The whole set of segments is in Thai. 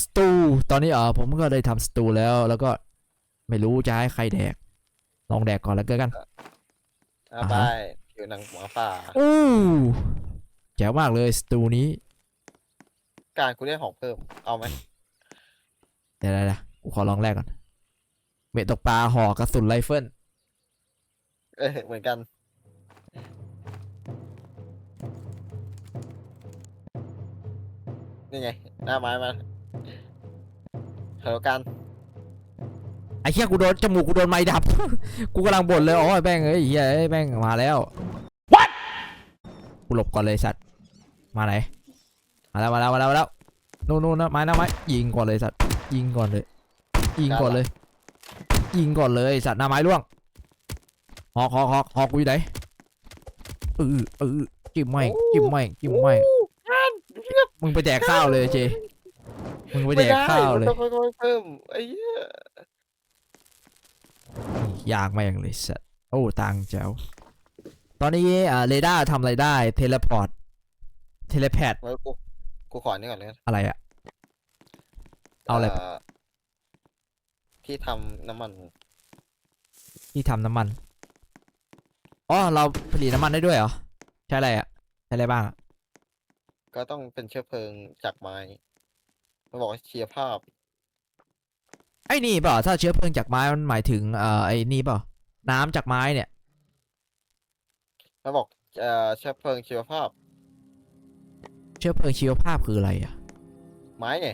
สตู ตอนนี้เออผมก็ได้ทำสตูแล้ว แล้วก็ไม่รู้จะให้ใครแดก ลองแดกก่อนแล้วกันเอาอ่าไปฮะผิวหนังหมาป่าอู้แจ๋วมากเลยสตูนี้ การกูได้ของเพิ่ม เอาไหมเดี๋ยวๆๆกูขอลองแรกก่อน เบ็ดตกปลาห่อกระสุนไรเฟิล เออเหมือนกัน นี่ไง หน้าไม้มาฮัลโหลกัน ไอ้เหี้ยกูโดนจมูกกูโดนไม้ดับ กูกำลังบ่นเลยอ๋อไอ้แม่งเอ้ยเหี้ยเอ้ยแม่งมาแล้ว What กูหลบก่อนเลยสัตว์ มาไหน มาแล้วมาแล้วมาแล้วมาแล้วนู่นนู่นนะไม้นะไม้ยิงก่อนเลยสัตว์ ยิงก่อนเลย ยิงก่อนเลย ยิงก่อนเลยสัตว์หน้าไม้ล่วงหอกหอกหอกหอกกูอยู่ไหนเออเออจิ้มไม่งจิ้มไม่งจิ้มไม่ง มึงไปแดกข้าวเลยเจ มึงไปแดกข้าวเลยมันต้องค่อยๆเพิ่มไอ้เหี้ยยากมากเลยสัตว์โอ้ตังแจ๋วตอนนี้อ่าเรดาร์ทำอะไรได้ เทเลพอร์ต เทเลแพดไว้กูกูขอนี่ก่อนเลยอะไรอะ เอาอะไร ที่ทำน้ำมันที่ทำน้ำมัน อ๋อ เราผลิตน้ำมันได้ด้วยเหรอ ใช่อะไรอะใช่อะไรบ้างอะ ก็ต้องเป็นเชื้อเพลิงจากไม้มันบอกว่าเชียร์ภาพ ไอ้นี่เปล่าถ้าเชื้อเพลิงจากไม้มันหมายถึงเอ่อไอ้นี่เปล่าน้ำจากไม้เนี่ย มันบอกเอ่อเชื้อเพลิงชีวภาพ เชื้อเพลิงชีวภาพคืออะไรอะไม้ไง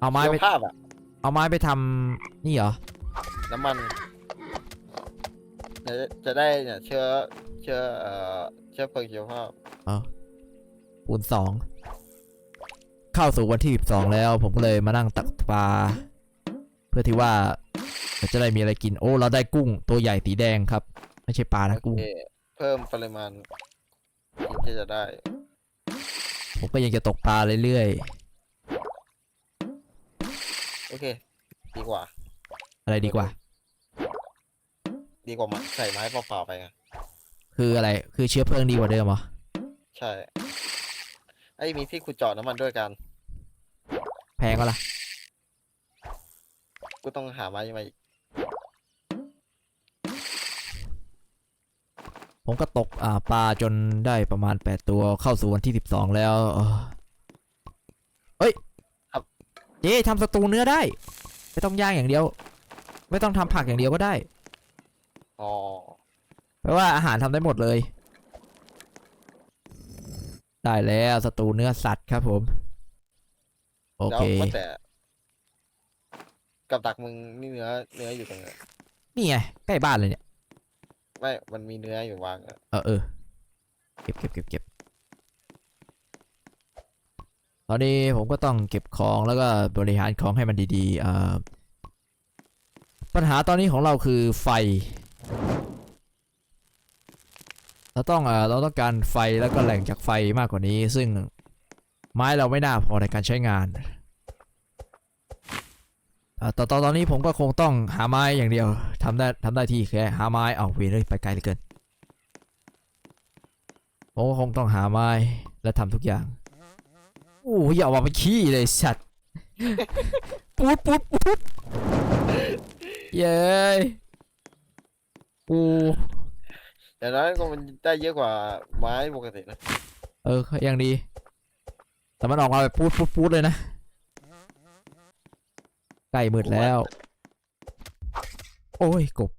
เอาไม้ชีวไปภาพอะเอาไม้ไปทำนี่เหรอน้ำมันจะจะได้เนี่ยเชื้อเชื้อเอ่อเชื้อเพลิงชีวภาพ คูณสองเข้าสู่วันที่สองแล้ว ผมก็เลยมานั่งตักปลาเพื่อที่ว่าเราจะได้มีอะไรกิน โอ้เราได้กุ้งตัวใหญ่สีแดงครับ ไม่ใช่ปลานะโอกุ้งเคเพิ่มปริมาณที่จะได้ ผมก็ยังจะตกปลาเรื่อยโอเค ดีกว่าๆอะไรดีกว่า ดีกว่าไม้ใส่ไม้เปล่าๆไปไงคืออะไร คือเชื้อเพลิงดีกว่าเดิมเหรอ ใช่ ไอ้ยมีที่ขุดเจาะน้ำมันด้วยกัน แพงก็ล่ะ กูต้องหาไม้มาอีกผมก็ตกอ่าปลาจนได้ประมาณ 8 ตัวเข้าสู่วันที่ 12 แล้วเออเอ้ยเจ๊ทำสตูเนื้อได้ ไม่ต้องย่างอย่างเดียว ไม่ต้องทำผักอย่างเดียวก็ได้อ๋อ แปลว่าอาหารทำได้หมดเลย ได้แล้วสตูเนื้อสัตว์ครับผม โอแล้วเคว่าแต่กับดักมึงนี่เนื้อเนื้ออยู่ตรงไหนนี่ไงใกล้บ้านเลยเนี่ยไม่มันมีเนื้ออยู่วางอะเออเออเก็บเก็บเก็บเก็บตอนนี้ผมก็ต้องเก็บของแล้วก็บริหารของให้มันดีๆอ่าปัญหาตอนนี้ของเราคือไฟ เราต้องเอ่อเราต้องการไฟแล้วก็แหล่งจากไฟมากกว่านี้ ซึ่งไม้เราไม่น่าพอในการใช้งานอ่าตอตอนตอนนี้ผมก็คงต้องหาไม้อย่างเดียวทำได้ทำได้ที่แค่หาไม้เอาเวรเลยไปไกลเหลือเกินผมก็คงต้องหาไม้และทำทุกอย่างโอ้ยอย่าเอามาไปขี้เลยสัตว์ปูดปูดปูดเย้ยกูอ ย่างน้อยก็มันได้เยอะกว่าไม้ปกตินะเออยังดี แต่มันออกมาแบบปูดปูดปูดเลยนะใกล้มืดแล้ว โอ้ยกบ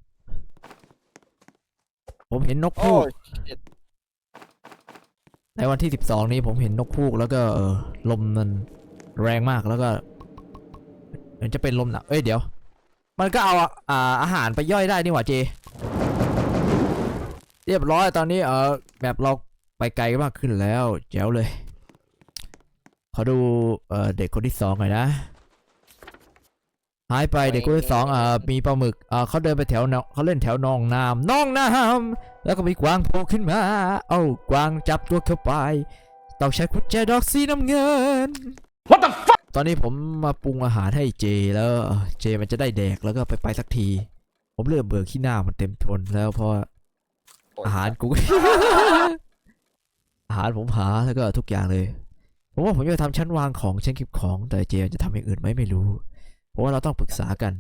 ผมเห็นนกโอ้พูกย shit ในวันที่12นี้ผมเห็นนกพูกแล้วก็เออลมมันแรงมากแล้วก็เหมือนจะเป็นลมหนักเอ้ยเดี๋ยว มันก็เอาอ่าอาหารไปย่อยได้นี่หว่าเจ เรียบร้อยตอนนี้เออแบบเราไปไกลมากขึ้นแล้ว แจ๋วเลย ขอดูเออเด็กคนที่สองหน่อยนะหายไปเด็กคนที่สองเออมีปลาหมึกเออเขาเดินไปแถวหนองเขาเล่นแถวหนองน้ำหนองน้ำแล้วก็มีกวางโผล่ขึ้นมา เอ้ากวางจับตัวเข้าไปต้องใช้กุญแจดอกสีน้ำเงิน What the fuck ตอนนี้ผมมาปรุงอาหารให้เจแล้วเออเจมันจะได้แดกแล้วก็ไปไปสักที ผมเริ่มเบื่อขี้หน้ามันเต็มทนแล้วเพราะโอ้ยอาหารกู อาหารผมหาแล้วก็ทุกอย่างเลยผผมว่าผมจะทำชั้นวางของชั้นเก็บของ แต่เจจะทำอย่างอื่นไหมไม่รู้ เพราะว่าเราต้องปรึกษากัน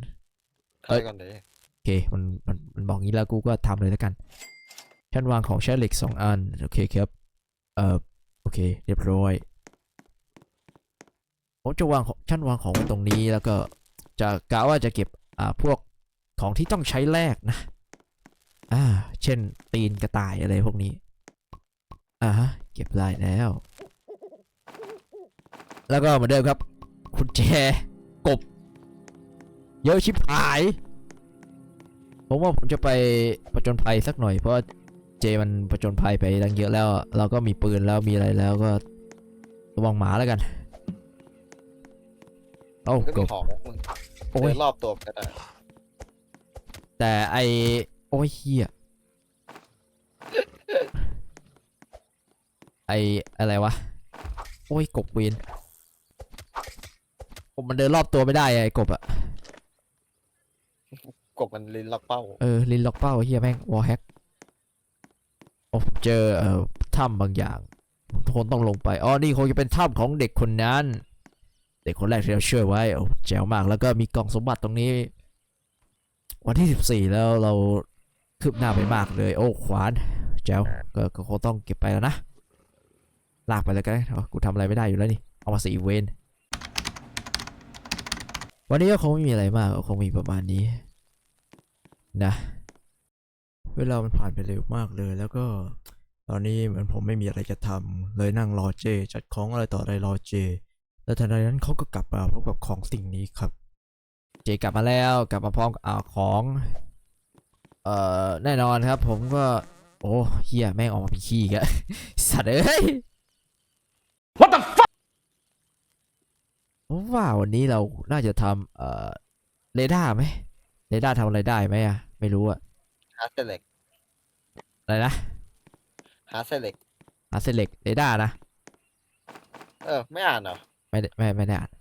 ใครก่อนเด้โอเคมันมันมันบอกงี้แล้วกูก็ทำเลยแล้วกัน ชั้นวางของใช้เหล็กสองอันโอเคครับเอ่อโอเค เรียบร้อยผมจะวางของชั้นวางของไว้ตรงนี้แล้วก็จะกะว่าจะเก็บอ่าพวกของที่ต้องใช้แลกนะ อ่า เช่นตีนกระต่ายอะไรพวกนี้ อ่าฮะ เก็บได้แล้ว แล้วก็เหมือนเดิมครับคุณแจกบ เยอะชิบหาย ผมว่าผมจะไปประจนภัยสักหน่อยเพราะว่าเจมันประจนภัยไปตั้งเยอะแล้ว เราก็มีปืนแล้วมีอะไรแล้วก็ระวังหมาแล้วกันโอ้ก็กมีบของมึงโอ้เดิยนรอบตัวก็ได้แต่ไอ โอ้ยเฮียไออะไรวะ โอ้ยกบเวนผมมันเดินรอบตัวไม่ได้อะไอกบอะกบมันลิ้นล็อกเป้า เออลินล็อกเป้าเฮียแม่งวอลแฮกโอ้ผมเจอเอ่อถ้ำบางอย่างทุกคนต้องลงไปอ๋อนี่คงจะเป็นถ้ำของเด็กคนนั้น เด็กคนแรกที่เราช่วยไว้โอ้แจ๋วมากแล้วก็มีกล่องสมบัติตรงนี้ วันที่14แล้วเรา คืบหน้าไปมากเลย โอ้ขวานแจ๋วก็คงต้องเก็บไปแล้วนะ ลากไปเลยกันกูทำอะไรไม่ได้อยู่แล้วนี่เอามาสีเวนวันนี้ก็คงไม่มีอะไรมากก็คงมีประมาณนี้ นะ เวลามันผ่านไปเร็วมากเลยแล้วก็ตอนนี้เหมือนผมไม่มีอะไรจะทำเลยนั่งรอเจ จัดของอะไรต่ออะไรรอเจ แล้วทันใดนั้นเขาก็กลับมาพร้อมกับของสิ่งนี้ครับ เจกลับมาแล้วกลับมาพร้อมกับอ่าของ อ่อแน่นอนครับ ผมก็ โอ้เฮียแม่งออกมาเป็นขี้อีกอะสัตว์เอ้ย What the fuck ผมว่าวันนี้เราน่าจะทำเอ่อเรดาร์ไหมเรดาร์ทำอะไรได้ไหมอะไม่รู้อะหาเซเล็กอะไรนะหาเซเล็กอาเซเล็กเรดาร์นะ เออ ไม่อ่านเหรอ ไม่ได้ไม่ไม่ได้อ่าน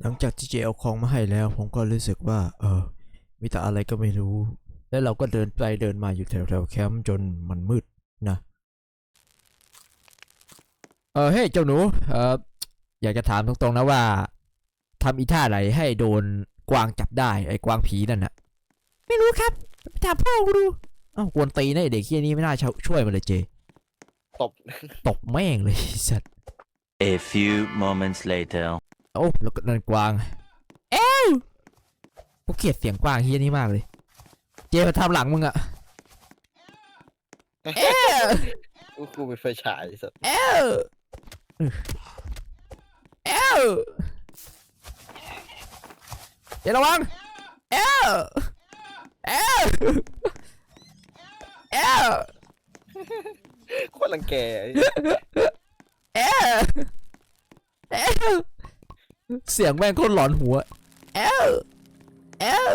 หลังจากที่เจเอาของมาให้แล้ว ผมก็รู้สึกว่า เออ มีแต่อะไรก็ไม่รู้ แล้วเราก็เดินไปเดินมาอยู่แถวแถวๆแคมป์จนมันมืดนะเออเฮ้ยเจ้าหนูเอออยากจะถามตรงๆนะว่าทำอีท่าไหนให้โดนกวางจับได้ไอ้กวางผีนั่นน่ะไม่รู้ครับไปถามพ่อกูดูเอ้ากวนตีนนะไอ้เด็กเฮียนี้ไม่น่าช่วยมันเลยเจ ตบ ตบแม่งเลยไอ้สัตว์ A few moments later. โอ้แล้วก็นั่นกวาง เอ้วกูเกลียดเสียงกวางเฮียนี่มากเลยเจมาทำหลังมึงอะเอ้วกูกูเป็นไฟฉายไอ้สัสเอ้วเอ้วเจระวังเอ้วเอ้วเอ้วโคตรรังแกไอ้เอ้วเอ้วเสียงแม่งโคตรหลอนหัวเอ้วเอ้ว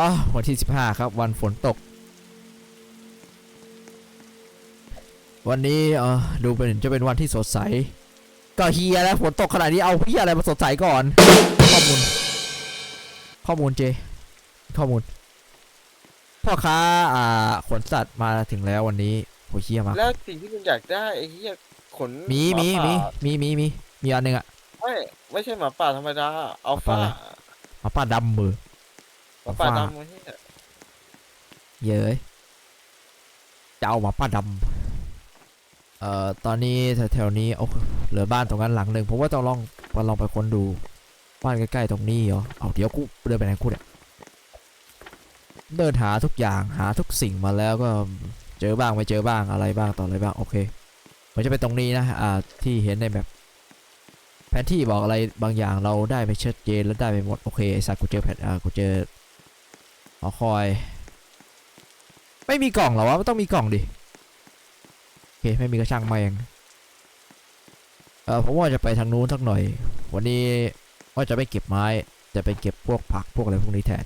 อ๋อวันที่ 15 ครับ วันฝนตก วันนี้เออดูเป็นจะเป็นวันที่สดใส ก็เฮียแล้วฝนตกขนาดนี้เอาเฮียอะไรมาสดใสก่อน ข้อมูล ข้อมูลเจ ข้อมูลพ่อค้าอ่าขนสัตว์มาถึงแล้ววันนี้โหเฮียมากแล้วสิ่งที่มึงอยากได้ไอ้เหี้ยขนมีหามีป่ามีมีมีมีมีอันหนึ่งอะไม่ไม่ใช่หมาป่าธรรมดาอัลหมาป่าฟาอะไรหมาป้าดำมือ หมาป่าอัลฟาดำไอ้เหี้ยเย้ยจะเอาหมาป้าดำเอ่อตอนนี้แถวๆนี้โอ้เหลือบ้านตรงนั้นหลังหนึ่งผมว่าต้องลองมาลองไปค้นดูบ้านใกล้ๆตรงนี้เหรอเอาเดี๋ยวกูเดินไปไหนกูเนี่ยเดินหาทุกอย่างหาทุกสิ่งมาแล้วก็เจอบ้างไม่เจอบ้างอะไรบ้างต่ออะไรบ้างโอเคมันจะเป็นตรงนี้นะอ่าที่เห็นในแบบแผนที่บอกอะไรบางอย่างเราได้ไปชัดเจนแล้วได้ไปหมดโอเคไอสัตว์กูเจอแผนอ่ากูเจอ หอคอย ไม่มีกล่องหรอวะมันต้องมีกล่องดิโอเคไม่มีกระช่างแมงเออผมว่าจะไปทางนู้นสักหน่อย วันนี้ว่าจะไม่เก็บไม้จะไปเก็บพวกผักพวกอะไรพวกนี้แทน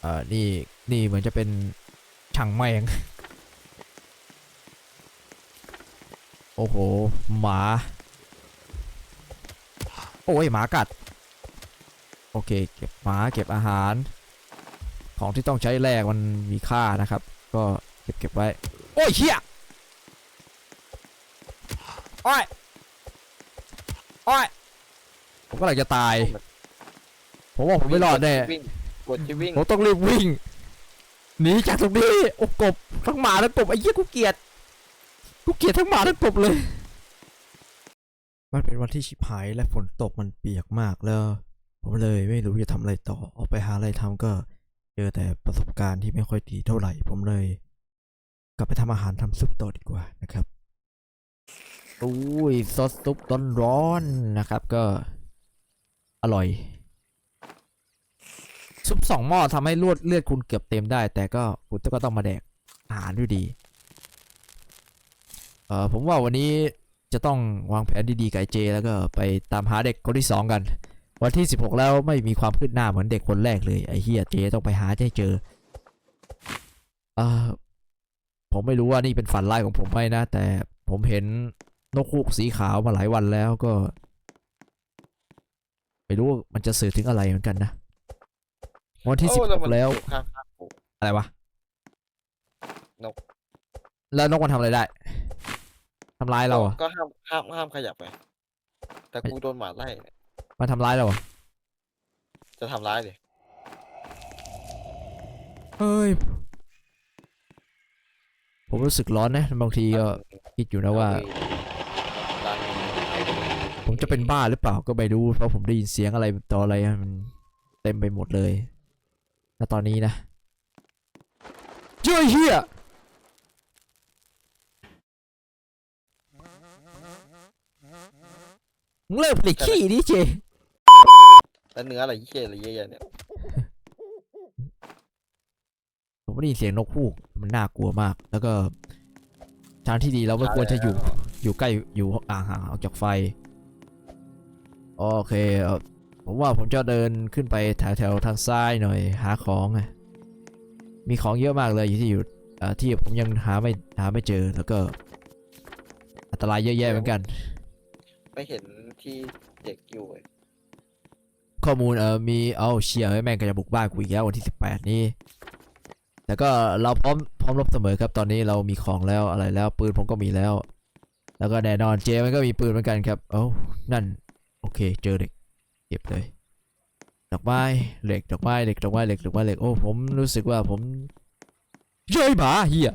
เออนี่นี่เหมือนจะเป็นช่างแมงโอ้โห หมา โอ้ย หมากัด โอเค เก็บหมาเก็บอาหาร ของที่ต้องใช้แลกมันมีค่านะครับ ก็เก็บเก็บไว้อ้ยเฮียโอ้ยโอ้ยผมก็หลังจะตาย ผมว่าผมไม่รอดแน่วิ่งกดที่วิ่งผมต้องรีบวิ่งหนีจากตรงนี้โอ้กบทั้งหมาทั้งกบไอ้เหี้ยกูเกลียดกูเกลียดทั้งหมาทั้งกบเลย มันเป็นวันที่ชิบหายและฝนตกมันเปียกมากแล้ว ผมเลยไม่รู้จะทำอะไรต่อ ออกไปหาอะไรทำก็เจอแต่ประสบการณ์ที่ไม่ค่อยดีเท่าไหร่ ผมเลย กลับไปทำอาหารทำซุปต่อดีกว่านะครับอุ้ยซอสซุปร้อนนะครับ ก็ อร่อย ซุปสองหม้อทำให้ลวดเลือดคุณเกือบเต็มได้ แต่ก็คุณก็ต้องมาแดกอาหารอยู่ดีเอ่อผมว่าวันนี้จะต้องวางแผนดีๆกับเจ แล้วก็ไปตามหาเด็กคนที่สองกัน วันที่ 16 แล้วไม่มีความคืบหน้าเหมือนเด็กคนแรกเลยไอ้เฮียเจต้องไปหาให้เจอเอ่อผมไม่รู้ว่านี่เป็นฝันร้ายของผมไหมนะ แต่ผมเห็นนกฮูกสีขาวมาหลายวันแล้วก็ ไม่รู้ว่ามันจะสื่อถึงอะไรเหมือนกันนะวันที่โอ้แล้วมัน16แล้วอยู่ข้างๆกูอะไรวะนก แล้วนกมันทำอะไรได้ทำร้ายเราเหรอะก็ห้ามห้ามห้ามขยับไงแต่กูโดนหมาไล่เนี่ย มันทำร้ายเราเหรอะจะทำร้ายเลยเฮ้ย ผมรู้สึกร้อนนะบางทีก็คิดอยู่นะว่าดันผมจะเป็นบ้าหรือเปล่าก็ไม่รู้เพราะผมได้ยินเสียงอะไรต่ออะไรอะมันเต็มไปหมดเลยณตอนนี้นะเจ้ยเฮียมึงเลิกผลิตขี้ดิเจ แล้วเนื้ออะไรเยี่ยอะไรเยี่ยๆเนี่ยผมไม่ได้ยินเสียงนกฮูกมันน่ากลัวมาก แล้วก็ทางที่ดีเราไม่ควรจะอยู่อยู่ใกล้อยู่อ่างห่างออกจากไฟ โอเคเอ่อผมว่าผมจะเดินขึ้นไปแถวแถวๆทางซ้ายหน่อยหาของอะมีของเยอะมากเลยอยู่ที่อยู่เอ่อที่ผมยังหาไม่หาไม่เจอแล้วก็ อันตรายเยอะแยะเหมือนกัน ไม่เห็นที่เด็กอยู่เลย ข้อมูลเออมีเอาเชียร์แม่งก็จะบุกบ้านกูอีกแล้ววันที่ 18 นี้แต่ก็เราพร้อมพร้อมรบเสมอครับตอนนี้เรามีของแล้วอะไรแล้วปืนผมก็มีแล้ว แล้วก็แน่นอนเจมันก็มีปืนเหมือนกันครับเอ้านั่นโอเคเจอเด็กเก็บเลยดอกไม้เหล็กดอกไม้เหล็กดอกไม้เหล็กดอกไม้เหล็กโอ้ผมรู้สึกว่าผมเย้ยหมาเฮีย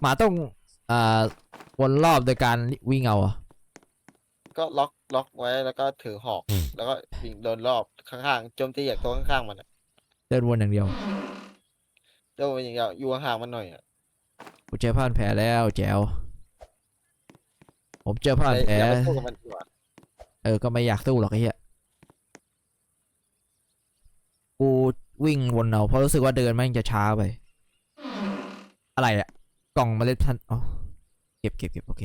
หมาต้องอ่าวนรอบโดยการวิ่งเอาอะ ก็ล็อกล็อกไว้แล้วก็ถือหอก แล้วก็วิ่งเดินรอบข้างๆโจมตีจากตัวข้างๆมันอะเดินวนอย่างเดียวเดินไปอย่างเงี้ยอยู่ห่างๆมันหน่อยอะผมเจอผ้าพันแผลแล้วแจ๋วผมเจอผ้าพันแผลอย่าไปสู้กับมันดีกว่าเออก็ไม่อยากสู้หรอกไอ้เหี้ยกูวิ่งวนเอาเพราะรู้สึกว่าเดินแม่งจะช้าไป อะไรอะกล่องเมล็ดพันธุ์อ๋อเก็บเก็บเก็บโอเค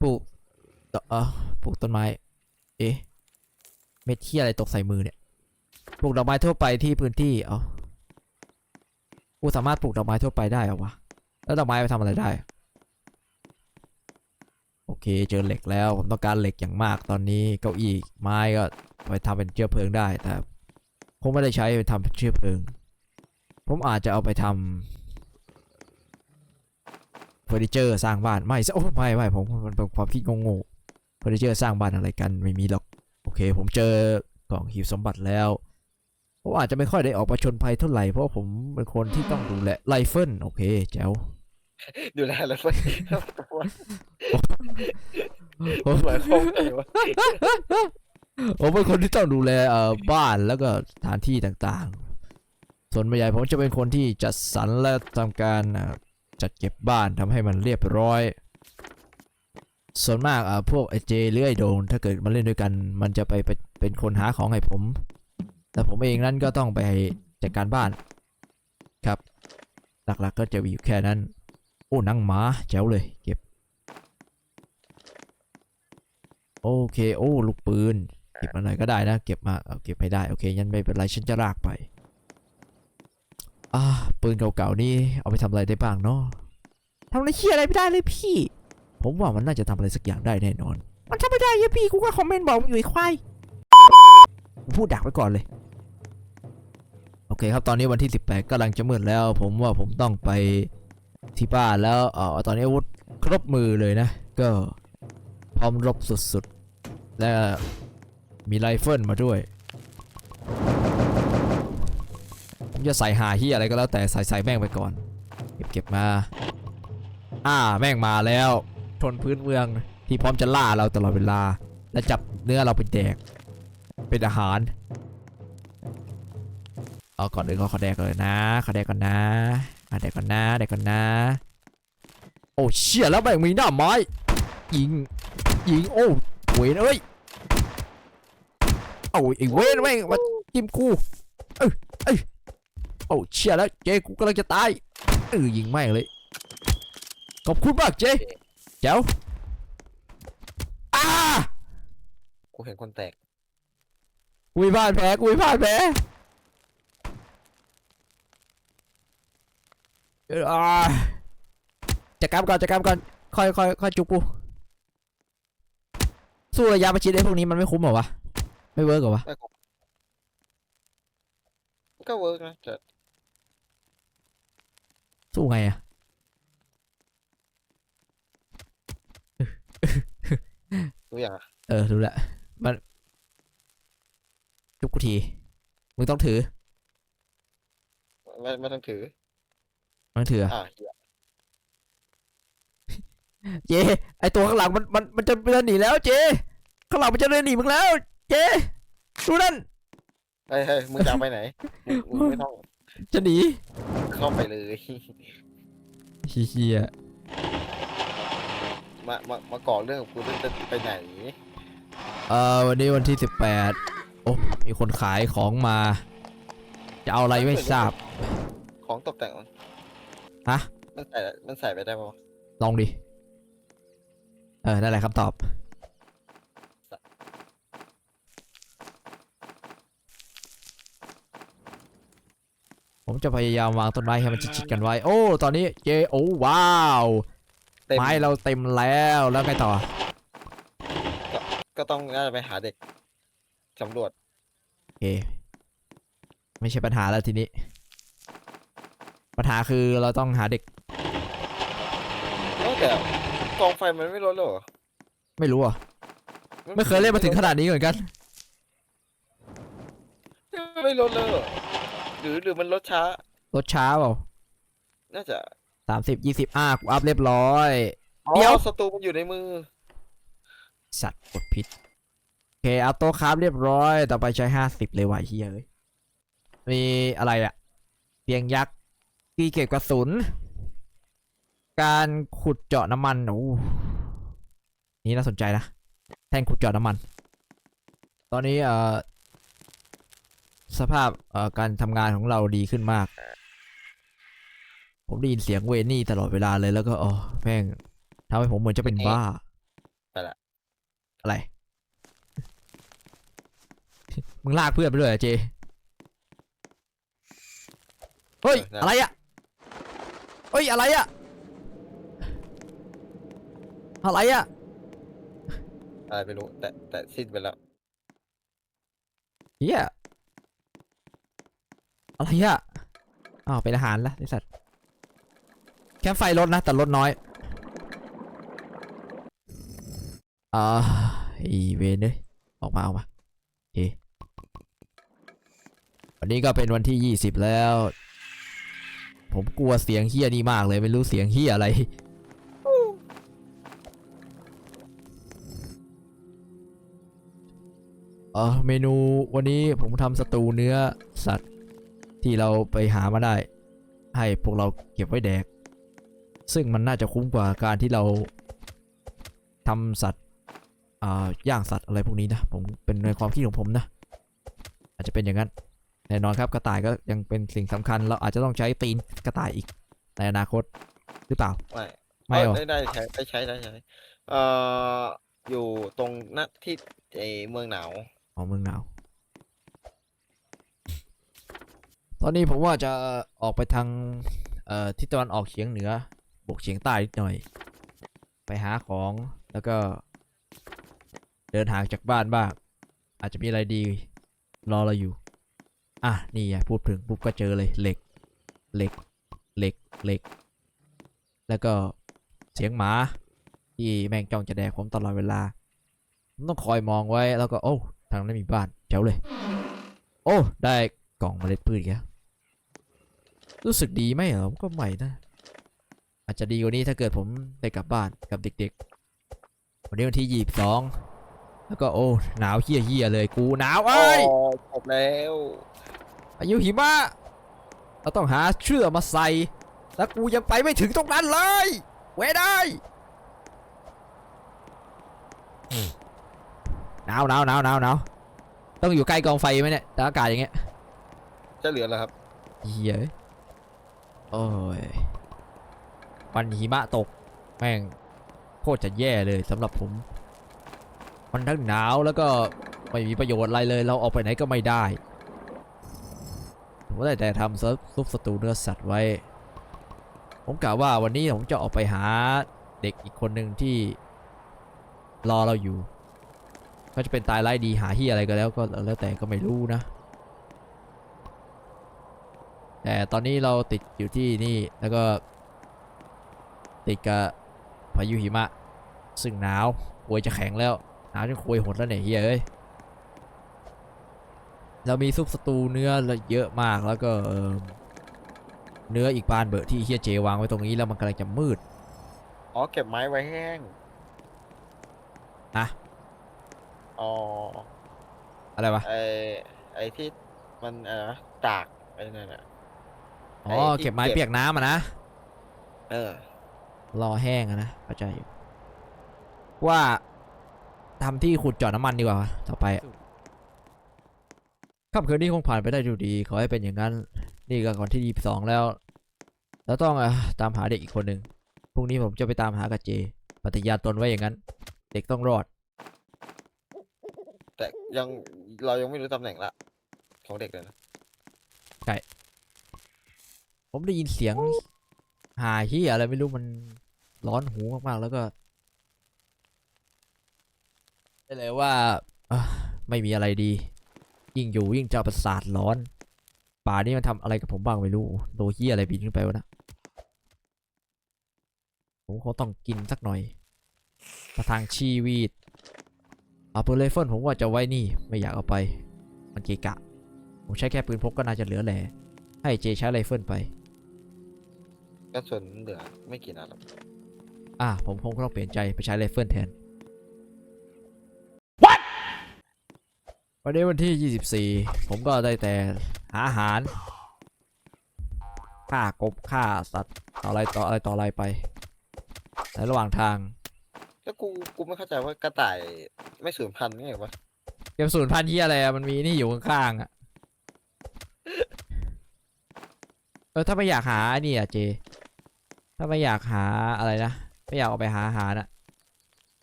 ปลูกต่อ เออปลูกต้นไม้ เอ๊ะ เม็ดที่อะไรตกใส่มือเนี่ย ปลูกดอกไม้ทั่วไปที่พื้นที่ เอ๋อกูสามารถปลูกดอกไม้ทั่วไปได้เหรอวะ แล้วดอกไม้ไปทำอะไรได้ โอเค เจอเหล็กแล้ว ผมต้องการเหล็กอย่างมากตอนนี้เก้าอี้ไม้ก็ไปทำเป็นเชื้อเพลิงได้ แต่ผมไม่ได้ใช้ไปทำเป็นเชื้อเพลิง ผมอาจจะเอาไปทำเฟอร์นิเจอร์สร้างบ้านไม่โอ้ไม่ไม่ผมมันเป็นความคิดโง่ๆ เฟอร์นิเจอร์สร้างบ้านอะไรกันไม่มีหรอก โอเค ผมเจอกล่องหีบสมบัติแล้วผมอาจจะไม่ค่อยได้ออกประชนภัยเท่าไหร่เพราะผมเป็นคนที่ต้องดูแลไรเฟิลโอเคแจ๋วดูแลแล้วเว้ยผมเหมือนโค้งเลยวะผมเป็นคนที่ต้องดูแลเอ่อบ้านแล้วก็สถานที่ต่างๆ ส่วนใหญ่ผมจะเป็นคนที่จัดสรรและทำการเอ่อจัดเก็บบ้านทำให้มันเรียบร้อย ส่วนมากอ่อพวกไอเจหรือไอโดนถ้าเกิดมาเล่นด้วยกัน มันจะไปเป็นคนหาของให้ผม แต่ผมเองนั้นก็ต้องไปจัดการบ้านครับ หลักๆก็จะมีอยู่แค่นั้น โอ้หนังหมาแจ๋วเลยเก็บ โอเคโอ้ลูกปืน เก็บอะไรก็ได้นะ เก็บมาเอาเก็บไม่ได้โอเคยันไม่เป็นไรฉันจะลากไปอ่าปืนเก่าๆนี่เอาไปทำอะไรได้บ้างเนาะทำอะไรเชี่ยอะไรไม่ได้เลยพี่ ผมว่ามันน่าจะทำอะไรสักอย่างได้แน่นอน มันทำไม่ได้ยัพี่กูก็คอมเมนต์บอกมึงอยู่ไอ้ควายพูดดักไว้ก่อนเลย โอเคครับตอนนี้วันที่ 18กำลังจะมืดแล้ว ผมว่าผมต้องไปที่บ้านแล้วเออตอนนี้อาวุธครบมือเลยนะ ก็พร้อมรบสุดๆ และมีไรเฟิลมาด้วย ผมจะใส่หาที่อะไรก็แล้วแต่ใส่ใส่แม่งไปก่อน เก็บเก็บมา อ่าแม่งมาแล้ว ชนพื้นเมือง ที่พร้อมจะล่าเราตลอดเวลา และจับเนื้อเราไปแดก เป็นอาหาร เอาก่อนอื่นก็ขอแดกเลยนะขอแดกก่อนนะอะแดกก่อนนะแดกก่อนนะ โอ้เชี่ยแล้วแม่งมีหน้าไม้ยิงยิงโอ้เวนเอ้ยโอ้ไอเวนแม่งมาจิ้มกูเอ้ยเอ้ยโอ้เชี่ยแล้วเจ๊กูกำลังจะตายเออยิงแม่งเลยขอบคุณมากเจ๊ เจ้าอ้ากูเห็นคนแตกกูมีบ้านแผลกูมีบ้านแผลเอออ่าจัดการก่อนจัดการก่อนค่อยค่อยค่อยจุกกูสู้ระยะประชิดไอ้พวกนี้มันไม่คุ้มเหรอวะไม่เวิร์กเหรอวะไม่ครบมันก็เวิร์กนะแต่สู้ไงอะ รู้อย่างอะเออรู้ละมันจุกกูที มึงต้องถือไม่ไม่ต้องถือ มึงถืออะอ่าเหี้ยเจไอตัวข้างหลังมันมันมันจะเดินหนีแล้วเจข้างหลังมันจะเดินหนีมึงแล้วเจดูนั่น เฮ้ยเฮ้ยมึงจะเอาไปไหนมึงมึงไม่ต้องจะหนีเข้าไปเลย เฮีย มามามาก่อเรื่องกับกูจะจะไปไหนเอ่อวันนี้วันที่สิบแปดโอ้มีคนขายของมา จะเอาอะไรไม่ทราบ ของตกแต่งมันฮะ มันใส่มันใส่ไปได้ปะวะลองดิ เออนั่นแหละคำตอบ ผมจะพยายามวางต้นไม้ให้มันชิดๆกันไว้ โอ้ ตอนนี้เจโอ้ว้าวเต็มไม้เราเต็มแล้วแล้วไงต่อ ก็ต้องน่าจะไปหาเด็กสำรวจโอเค ไม่ใช่ปัญหาแล้วทีนี้ ปัญหาคือเราต้องหาเด็กเอ้าแต่กองไฟมันไม่ลดเลยเหรอไม่รู้อะไม่เคยเล่นมาถึงขนาดนี้เหมือนกัน ไม่ลดเลยเหรอหรือหรือมันลดช้า รถช้าเปล่า น่าจะสามสิบยี่สิบอะกูอัพเรียบร้อยอ๋อเดี๋ยวศัตรูมันอยู่ในมือ สัตว์กดผิดโอเคเอาโต๊ะคราฟเรียบร้อย ต่อไปใช้ห้าสิบเลยว่ะเฮียเอ้ย มีอะไรอะเตียงยักษ์ที่เก็บกระสุน การขุดเจาะน้ำมันโอ้นี่น่าสนใจนะ แท่นขุดเจาะน้ำมัน ตอนนี้เอ่อสภาพเอ่อการทำงานของเราดีขึ้นมาก ผมได้ยินเสียงเวนี่ตลอดเวลาเลยแล้วก็อ๋อแม่งทำให้ผมเหมือนจะเป็นบ้าไปละ อะไร มึงลากเพื่อนไปด้วยเหรอเจ เฮ้ย เออได้อะไรอะเฮ้ย อะไรอะอะไรอะอะไรไม่รู้ แต่แต่สิ้นไปแล้วเฮียอะไรอะอ้าวเป็นอาหารละไอสัตว์ แคมไฟลดนะ แต่ลดน้อยอ่าอีเวนเลยออกมาออกมาโอเควันนี้ก็เป็นวันที่ยี่สิบแล้ว ผมกลัวเสียงเฮียนี่มากเลย ไม่รู้เสียงเฮียอะไรเออเมนูวันนี้ผมทำสตูเนื้อสัตว์ที่เราไปหามาได้ ให้พวกเราเก็บไว้แดก ซึ่งมันน่าจะคุ้มกว่าการที่เราทำสัตว์อ่าย่างสัตว์อะไรพวกนี้นะ ผมเป็นในความคิดของผมนะ อาจจะเป็นอย่างนั้นแน่นอนครับกระต่ายก็ยังเป็นสิ่งสำคัญ เราอาจจะต้องใช้ตีนกระต่ายอีกในอนาคตหรือเปล่า ไม่ไม่หรอเได้ได้ใช้ได้ใช้ได้ใช้เอ่ออยู่ตรงหน้าที่ไอเมืองหนาวอ๋อเมืองหนาว ตอนนี้ผมว่าจะออกไปทางเอ่อทิศตะวันออกเฉียงเหนือ บวกเฉียงใต้นิดหน่อย ไปหาของแล้วก็ เดินห่างจากบ้านบ้างอาจจะมีอะไรดี รอเราอยู่ อะนี่ไงพูดถึงปุ๊บก็เจอเลยเหล็กเหล็กเหล็กเหล็ก แล้วก็เสียงหมา ที่แม่งจ้องจะแดกผมตลอดเวลาผมต้องคอยมองไว้แล้วก็โอ้ทางนั้นมีบ้านเจ๋วเลย โอ้ ได้กล่องเมล็ดพืชอีกแล้วรู้สึกดีไหมเหรอก็ไม่นะ อาจจะดีกว่านี้ถ้าเกิดผมได้กลับบ้านกับเด็กๆ วันนี้วันที่ยี่สิบสองแล้วก็โอ้หนาวเฮี้ยเฮียๆเลยกูหนาวโอ้เอ้ยจบแล้วอายุหิมะเราต้องหาเชือกมาใส่แล้วกูยังไปไม่ถึงตรงนั้นเลยเว้ยได้หนาวหนาวหนาวหนาวหนาวต้องอยู่ใกล้กองไฟไหมเนี่ยแต่อากาศอย่างเงี้ยจะเหลือแล้วครับเฮียโอ้ย วันหิมะตก แม่งโคตรจะแย่เลยสำหรับผม มันทั้งหนาวแล้วก็ไม่มีประโยชน์อะไรเลย เราออกไปไหนก็ไม่ได้ผมก็ได้แต่ทำซุปซุปสตูเนื้อสัตว์ไว้ ผมกะว่าวันนี้ผมจะออกไปหาเด็กอีกคนหนึ่งที่รอเราอยู่ก็จะเป็นตายไร้ดีหาที่อะไรก็แล้วก็แล้วแต่ก็ไม่รู้นะ แต่ตอนนี้เราติดอยู่ที่นี่แล้วก็ ติดกับพายุหิมะ ซึ่งหนาวควยจะแข็งแล้วหนาวจนควยหดแล้วเนี่ยเฮียเอ้ยเรามีซุปสตูเนื้อเยอะมากแล้วก็เอิ่มเนื้ออีกบานเบอะที่เฮียเจวางไว้ตรงนี้แล้วมันกำลังจะมืด อ๋อเก็บไม้ไว้แห้งฮะอ๋อ อะไรวะ ไอไอที่มันอะไรนะตากไอ้นั่นน่ะอ๋อไอ้ที่เก็บไม้เก็บเปียกน้ำอะนะ เออ รอแห้งอะนะเข้าใจอยู่ว่าทำที่ขุดเจาะน้ำมันดีกว่าวะต่อไปอะค่ำคืนนี้คงผ่านไปได้ดูดี ขอให้เป็นอย่างนั้น นี่ก็ก่อนที่ยี่สองแล้ว แล้วต้องอะตามหาเด็กอีกคนหนึ่งพรุ่งนี้ผมจะไปตามหากับเจ ปฏิญาณตนไว้อย่างนั้น เด็กต้องรอด แต่ยังเรายังไม่รู้ตำแหน่งละ ของเด็กเลยนะผมได้ยินเสียงหาที่อะไรไม่รู้มัน ร้อนหูมากๆ แล้วก็ได้เลยว่าไม่มีอะไรดี ยิ่งอยู่ยิ่งจะประสาทร้อน ป่านี้มันทำอะไรกับผมบ้างไม่รู้โดนเฮียอะไรบินขึ้นไปวะนะผมคงต้องกินสักหน่อยประทังชีวิตเอาปืนไรเฟิลผมว่าจะไว้นี่ไม่อยากเอาไป มันเกะกะ ผมใช้แค่ปืนพกก็น่าจะเหลือแหล่ให้เจใช้ไรเฟิลไปกระสุนเหลือไม่กี่นัดหรอก อะผมคงต้องเปลี่ยนใจไปใช้ไรเฟิลแทนวันนี้วันที่ 24 ผมก็ได้แต่หาอาหารฆ่ากบฆ่าสัตว์ต่ออะไรต่ออะไรต่ออะไรไปในระหว่างทางแล้วกูกูไม่เข้าใจว่ากระต่ายไม่สูญพันธุ์ไงวะเก็บศูนย์พันธุ์ที่อะไรอะมันมีนี่อยู่ข้างๆอะเออถ้าไม่อยากหาไอ้นี่อะเจ ถ้าไม่อยากหาอะไรนะ ไม่อยากออกไปหาอาหารอะ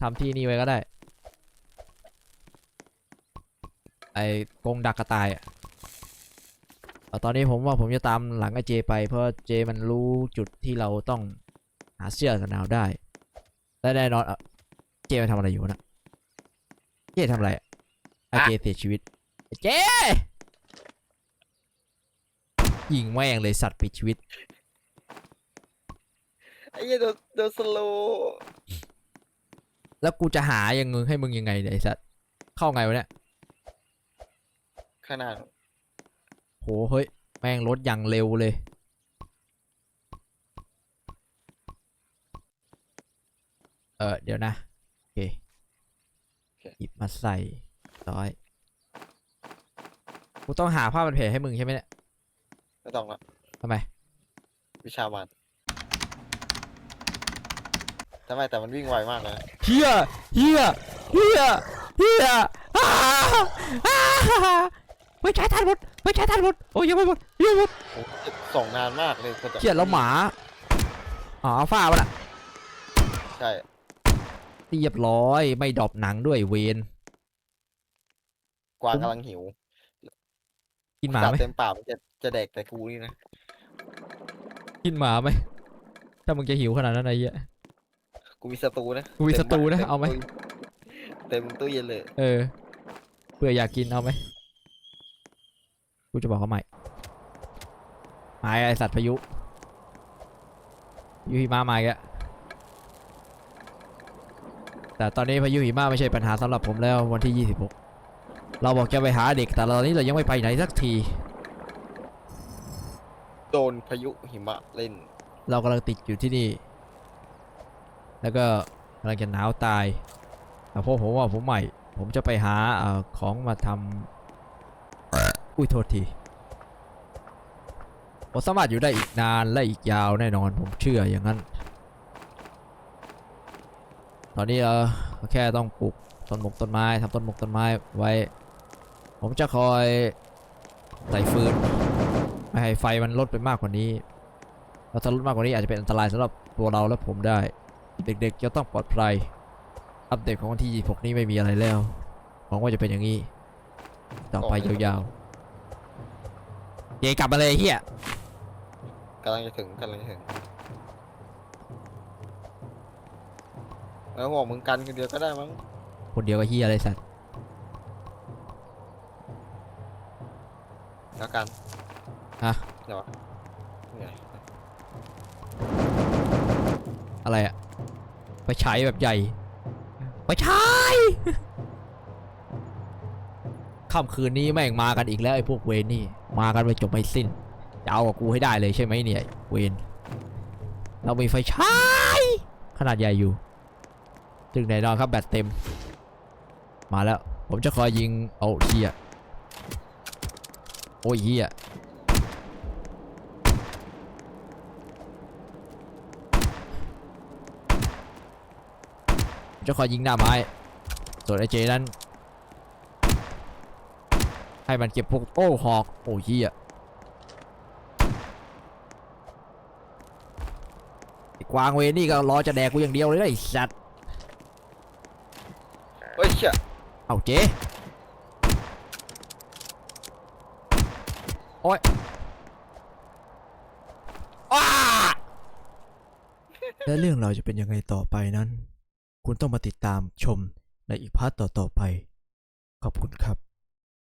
ทำที่นี่ไว้ก็ได้ ไอ้กงดักกระต่ายอะตอนนี้ผมว่าผมจะตามหลังไอ้เจไป เพราะเจมันรู้จุดที่เราต้องหาเสื้อกันหนาวได้ และแน่นอนอะเจมันทำอะไรอยู่นะเจทำอะไรอะไอเจเสียชีวิตเจยิงแม่งเลยสัตว์ปิดชีวิต ไอ้เหี้ยโดนโดนสโลว์แล้วกูจะหายังงให้มึงยังไงเนี่ยไอสัตว์เข้าไงวะเนี่ยขนาดโหเฮ้ยแม่งรถอย่างเร็วเลย เออเดี๋ยวนะโอเคหยิบมาใส่ร้อยกูต้องหาผ้าพันแผลให้มึงใช่ไหมเนี่ยไม่ต้องละทำไม วิชามัน ทำไมแต่มันวิ่งไวมากเลยนะเฮียเฮียเฮียเฮียอ้าอ้าไม่ใช่ทันหมดไม่ใช่ทันหมดโอ้ยยังไม่หมดยังไม่หมดโอ้โหส่งนานมากเลยคนจะเฮียแล้วหมาอ๋ออัลฟ้ามันอะใช่เรียบร้อยไม่ดรอปหนังด้วยเวนกวางกำลังหิวกินหมาจับไหมเต็มปากมันจะจะแดกแต่กูนี่นะกินหมาไหมถ้ามึงจะหิวขนาดนั้นไอ้เหี้ย กูมีสตูนะกูมีต็สตูนะต็เอาไหมตู้เต็มตู้เย็นเลย เออเผื่ออยากกินเอาไหมกูจะบอกเขาใหม่มาไอสัตว์พายุพายุหิมะมาอีกแล้วแต่ตอนนี้พายุหิมะไม่ใช่ปัญหาสำหรับผมแล้ววันที่ 26 เราบอกจะไปหาเด็กแต่ตอนนี้เรายังไม่ไปไหนสักทีโดนพายุหิมะเล่น เรากำลังติดอยู่ที่นี่ แล้วก็กำลังจะหนาวตายแต่เพราะผมว่าผมใหม่ ผมจะไปหาอของมาทำอุ้ยโทษทีผมสามารถอยู่ได้อีกนานและอีกยาวแน่นอนผมเชื่ออย่างนั้น ตอนนี้เราแค่ต้องปลูกต้นมกต้นไม้ทำต้นมกต้นไม้ไว้ ผมจะคอยใส่ฟืนไม่ให้ไฟมันลดไปมากกว่านี้เราถ้าลดมากกว่านี้อาจจะเป็นอันตรายสำหรับตัวเราและผมได้ เด็กๆจะต้องปลอดภัย อัปเดตของวันที่ 26 นี้ไม่มีอะไรแล้ว หวังว่าจะเป็นอย่างนี้ ต่อไปยาวๆ เยกลับมาเลยไอ้เฮียกำลังจะถึงกำลังจะถึงแล้วห่วงมึงกันคนเดียวก็ได้มั้ง คนเดียวกับเฮียอะไรสัตว์แล้วกัน ฮะ เดี๋ยวไงอะไรอะ ไปใช้แบบใหญ่ ไปใช้ค่ำคืนนี้แม่งมากันอีกแล้วไอ้พวกเวนนี่ มากันไปจบไม่สิ้น จะเอากับกูให้ได้เลยใช่ไหมเนี่ย เวนเรามีไฟฉายขนาดใหญ่อยู่ซึ่งแน่นอนครับแบตเต็ม มาแล้ว ผมจะคอยยิง เอาเฮียโอ้ยเฮีย จะคอยยิงหน้าไม้ ส่วนไอเจนั้น ให้มันเก็บพวกโอ้หอกโอ้เฮียไอ้กวางเวนี่ก็รอจะแดกกูอย่างเดียวเลยนะไอ้สัตว์เฮ้ยเชี่ยเอาเจ๊โอ้ยอ้าและเรื่องเราวจะเป็นยังไงต่อไปนั้น คุณต้องมาติดตามชมในอีกพาร์ทต่อๆไป ขอบคุณครับ